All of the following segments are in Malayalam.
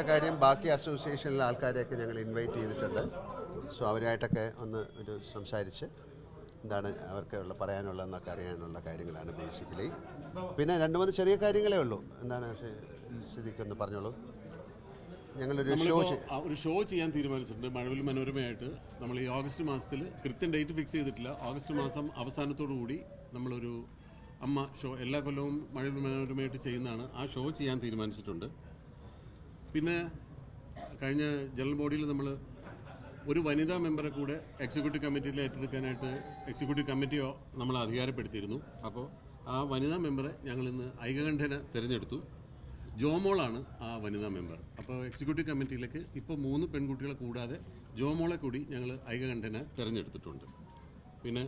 പ്രധാനപ്പെട്ട കാര്യം ബാക്കി അസോസിയേഷനിലെ ആൾക്കാരെയൊക്കെ ഞങ്ങൾ ഇൻവൈറ്റ് ചെയ്തിട്ടുണ്ട്. സോ അവരായിട്ടൊക്കെ ഒന്ന് ഒരു സംസാരിച്ച് എന്താണ് അവർക്കുള്ള പറയാനുള്ളതെന്നൊക്കെ അറിയാനുള്ള കാര്യങ്ങളാണ് ബേസിക്കലി പിന്നെ രണ്ട് മൂന്ന് ചെറിയ കാര്യങ്ങളേ ഉള്ളൂ. എന്താണ് സ്ഥിതിക്ക് ഒന്ന് പറഞ്ഞോളൂ. ഞങ്ങളൊരു ഷോ ഒരു ഷോ ചെയ്യാൻ തീരുമാനിച്ചിട്ടുണ്ട് മഴവിൽ മനോരമയായിട്ട്. നമ്മൾ ഈ ഓഗസ്റ്റ് മാസത്തിൽ കൃത്യം ഡേറ്റ് ഫിക്സ് ചെയ്തിട്ടില്ല. ഓഗസ്റ്റ് മാസം അവസാനത്തോടു കൂടി നമ്മളൊരു അമ്മ ഷോ എല്ലാ കൊല്ലവും മഴവിൽ മനോരമയായിട്ട് ചെയ്യുന്നതാണ് ആ ഷോ ചെയ്യാൻ തീരുമാനിച്ചിട്ടുണ്ട്. പിന്നെ കഴിഞ്ഞ ജനറൽ ബോഡിയിൽ നമ്മൾ ഒരു വനിതാ മെമ്പറെ കൂടെ എക്സിക്യൂട്ടീവ് കമ്മിറ്റിയിൽ ഏറ്റെടുക്കാനായിട്ട് എക്സിക്യൂട്ടീവ് കമ്മിറ്റിയോ നമ്മൾ അധികാരപ്പെടുത്തിയിരുന്നു. അപ്പോൾ ആ വനിതാ മെമ്പറെ ഞങ്ങൾ ഇന്ന് ഐകകണ്ഠന തിരഞ്ഞെടുത്തു. ജോമോളാണ് ആ വനിതാ മെമ്പർ. അപ്പോൾ എക്സിക്യൂട്ടീവ് കമ്മിറ്റിയിലേക്ക് ഇപ്പോൾ മൂന്ന് പെൺകുട്ടികളെ കൂടാതെ ജോമോളെ കൂടി ഞങ്ങൾ ഐകകണ്ഠന തിരഞ്ഞെടുത്തിട്ടുണ്ട്. പിന്നെ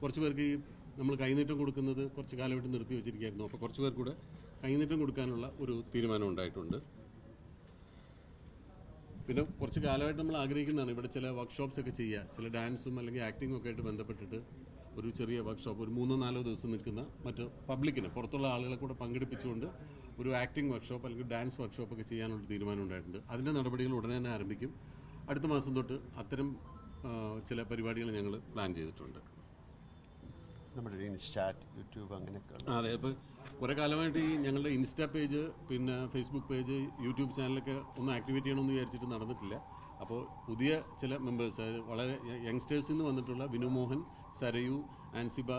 കുറച്ച് പേർക്ക് ഈ നമ്മൾ കൈനീട്ടം കൊടുക്കുന്നത് കുറച്ച് കാലമായിട്ട് നിർത്തി വെച്ചിരിക്കുകയായിരുന്നു. അപ്പോൾ കുറച്ച് പേർ കൂടെ കൈനീട്ടം കൊടുക്കാനുള്ള ഒരു തീരുമാനം ഉണ്ടായിട്ടുണ്ട്. പിന്നെ കുറച്ച് കാലമായിട്ട് നമ്മൾ ആഗ്രഹിക്കുന്നതാണ് ഇവിടെ ചില വർക്ക്ഷോപ്സ് ഒക്കെ ചെയ്യുക. ചില ഡാൻസും അല്ലെങ്കിൽ ആക്ടിങ്ങും ഒക്കെ ആയിട്ട് ബന്ധപ്പെട്ടിട്ട് ഒരു ചെറിയ വർക്ക്ഷോപ്പ് ഒരു മൂന്നോ നാലോ ദിവസം നിൽക്കുന്ന മറ്റ് പബ്ലിക്കിന് പുറത്തുള്ള ആളുകളെ കൂടെ പങ്കെടുപ്പിച്ചുകൊണ്ട് ഒരു ആക്ടിംഗ് വർക്ക്ഷോപ്പ് അല്ലെങ്കിൽ ഡാൻസ് വർക്ക്ഷോപ്പ് ഒക്കെ ചെയ്യാനുള്ള തീരുമാനം ഉണ്ടായിട്ടുണ്ട്. അതിന്റെ നടപടികൾ ഉടനെ തന്നെ ആരംഭിക്കും. അടുത്ത മാസം തൊട്ട് അത്തരം ചില പരിപാടികൾ ഞങ്ങൾ പ്ലാൻ ചെയ്തിട്ടുണ്ട്. നമ്മുടെ ഇൻസ്റ്റാ യൂട്യൂബ് അങ്ങനെയൊക്കെ അതെ. ഇപ്പോൾ കുറേ കാലമായിട്ട് ഈ ഞങ്ങളുടെ ഇൻസ്റ്റാ പേജ് പിന്നെ ഫേസ്ബുക്ക് പേജ് യൂട്യൂബ് ചാനലൊക്കെ ഒന്ന് ആക്ടിവേറ്റ് ചെയ്യണമെന്ന് വിചാരിച്ചിട്ട് നടന്നിട്ടില്ല. അപ്പോൾ പുതിയ ചില മെമ്പേഴ്സ് വളരെ യങ്സ്റ്റേഴ്സിൽ നിന്ന് വന്നിട്ടുള്ള വിനുമോഹൻ സരയു ആൻസിബ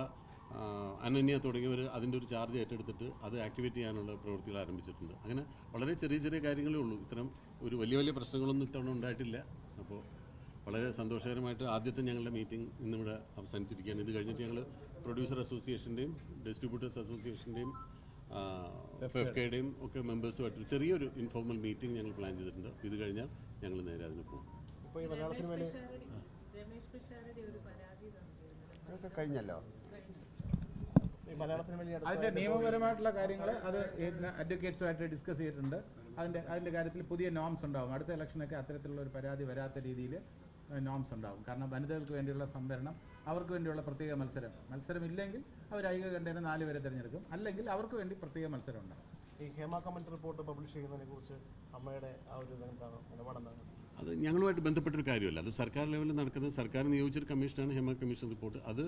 അനന്യ തുടങ്ങിയവർ അതിന്റെ ഒരു ചാർജ് ഏറ്റെടുത്തിട്ട് അത് ആക്ടിവേറ്റ് ചെയ്യാനുള്ള പ്രവൃത്തികൾ ആരംഭിച്ചിട്ടുണ്ട്. അങ്ങനെ വളരെ ചെറിയ ചെറിയ കാര്യങ്ങളേ ഉള്ളൂ. ഇത്തരം ഒരു വലിയ വലിയ പ്രശ്നങ്ങളൊന്നും ഇത്തവണ ഉണ്ടായിട്ടില്ല. അപ്പോൾ വളരെ സന്തോഷകരമായിട്ട് ആദ്യത്തെ ഞങ്ങളുടെ മീറ്റിംഗ് ഇന്നിവിടെ അവസാനിച്ചിരിക്കുകയാണ്. ഇത് കഴിഞ്ഞിട്ട് ഞങ്ങൾ പ്രൊഡ്യൂസർ അസോസിയേഷന്റെയും ഡിസ്ട്രിബ്യൂട്ടേഴ്സ് അസോസിയേഷന്റെയും എഫ് കെയുടെയും ഒക്കെ മെമ്പേഴ്സുമായിട്ട് ചെറിയൊരു ഇൻഫോർമൽ മീറ്റിംഗ് ഞങ്ങൾ പ്ലാൻ ചെയ്തിട്ടുണ്ട്. ഇത് കഴിഞ്ഞാൽ ഞങ്ങൾ നേരെ അതിന് പോകും. അതൊക്കെ കഴിഞ്ഞല്ലോ? അതിന്റെ നിയമപരമായിട്ടുള്ള കാര്യങ്ങൾ അത് അഡ്വക്കേറ്റ്സുമായിട്ട് ഡിസ്കസ് ചെയ്തിട്ടുണ്ട്. അതിന്റെ അതിന്റെ കാര്യത്തിൽ പുതിയ നോംസ് ഉണ്ടാവും. അടുത്ത ഇലക്ഷനൊക്കെ അത്തരത്തിലുള്ള ഒരു പരാതി വരാത്ത രീതിയിൽ നോംസ് ഉണ്ടാവും. കാരണം വനിതകൾക്ക് വേണ്ടിയുള്ള സംവരണം അവർക്ക് വേണ്ടിയുള്ള പ്രത്യേക മത്സരം. മത്സരമില്ലെങ്കിൽ അവർ ഐകകണ്ഠേന നാല് പേരെ തിരഞ്ഞെടുക്കും. അല്ലെങ്കിൽ അവർക്ക് വേണ്ടി പ്രത്യേക മത്സരം ഉണ്ടാവും. ഈ ഹേമ കമന്റ് റിപ്പോർട്ട് പബ്ലിഷ് ചെയ്യുന്നതിനെ കുറിച്ച് അമ്മയുടെ ആ ഒരു എന്താണ്? നിലപാടെന്താണ് അത് ഞങ്ങളുമായിട്ട് ബന്ധപ്പെട്ടൊരു കാര്യമല്ല. അത് സർക്കാർ ലെവലിൽ നടക്കുന്ന സർക്കാർ നിയോഗിച്ചൊരു കമ്മീഷനാണ് ഹേമ കമ്മീഷൻ റിപ്പോർട്ട്. അത്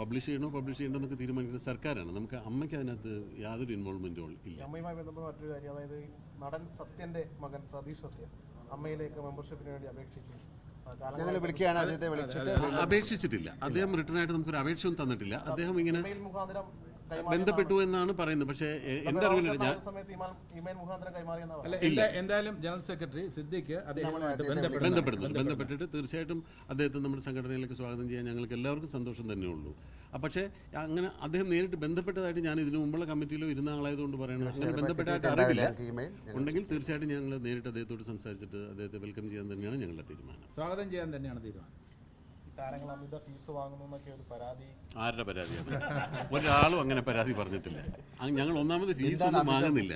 പബ്ലിഷ് ചെയ്യണോ പബ്ലിഷ് ചെയ്യണോ എന്നൊക്കെ തീരുമാനിക്കുന്നത് സർക്കാരാണ്. നമുക്ക് അമ്മയ്ക്ക് അതിനകത്ത് യാതൊരു ഇൻവോൾവ്മെന്റും ഇല്ല. അമ്മയുമായി ബന്ധപ്പെട്ട മറ്റൊരു കാര്യം അതായത് നടൻ സത്യന്റെ മകൻ സതീഷ് സത്യൻ അമ്മയിലേക്ക് മെമ്പർഷിപ്പിന് വേണ്ടി അപേക്ഷിച്ചു കാലങ്ങളായി ഞങ്ങൾ വിളിക്കുകയാണ് അദ്ദേഹത്തെ വിളിച്ചിട്ട് അപേക്ഷിച്ചിട്ടില്ല. അദ്ദേഹം റിട്ടേൺ ആയിട്ട് നമുക്കൊരു അപേക്ഷയും തന്നിട്ടില്ല. അദ്ദേഹം ഇങ്ങനെ ബന്ധപ്പെട്ടു എന്നാണ് പറയുന്നത്. പക്ഷേ എന്റെ എന്താ- എന്തായാലും ജനറൽ സെക്രട്ടറി സിദ്ദിഖ് ബന്ധപ്പെടുന്നുണ്ട്. ബന്ധപ്പെടുന്നു ബന്ധപ്പെട്ടിട്ട് തീർച്ചയായിട്ടും അദ്ദേഹത്തെ നമ്മുടെ സംഘടനയിലേക്ക് സ്വാഗതം ചെയ്യാൻ ഞങ്ങൾക്ക് എല്ലാവർക്കും സന്തോഷം തന്നെ ഉള്ളൂ ആ, പക്ഷേ അങ്ങനെ അദ്ദേഹം നേരിട്ട് ബന്ധപ്പെട്ടതായിട്ട് ഞാൻ ഇതിനു മുമ്പുള്ള കമ്മിറ്റിയിലോ ഇരുന്ന ആളായതുകൊണ്ട് പറയണം. അങ്ങനെ ബന്ധപ്പെട്ടായിട്ട് അറിവില്ല. ഇമെയിൽ ഉണ്ടെങ്കിൽ തീർച്ചയായിട്ടും ഞങ്ങൾ നേരിട്ട് അദ്ദേഹത്തോട് സംസാരിച്ചിട്ട് അദ്ദേഹത്തെ വെൽക്കം ചെയ്യാൻ തന്നെയാണ് ഞങ്ങളുടെ തീരുമാനം. സ്വാഗതം ചെയ്യാൻ തന്നെയാണ് തീരുമാനം. താരങ്ങൾ അമിത ഫീസ് വാങ്ങുന്നു എന്നൊക്കെ ഒരു പരാതി. ആരുടെ പരാതിയാണ് ഒരാളും അങ്ങനെ പരാതി പറഞ്ഞിട്ടില്ല. അ- ഞങ്ങൾ ഒന്നാമത് ഫീസ് ഒന്നും വാങ്ങുന്നില്ല.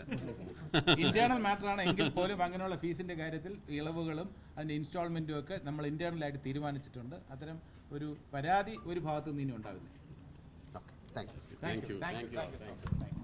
ഇന്റേണൽ മാറ്റർ ആണ്. എങ്കിൽ പോലും അങ്ങനെയുള്ള ഫീസിന്റെ കാര്യത്തിൽ ഇളവുകളും അതിന്റെ ഇൻസ്റ്റാൾമെന്റും ഒക്കെ നമ്മൾ ഇന്റേണൽ ആയിട്ട് തീരുമാനിച്ചിട്ടുണ്ട്. അത്തരം ഒരു പരാതി ഒരു ഭാഗത്തു നിന്ന് ഇനി ഉണ്ടാവില്ല. Thank you thank you thank you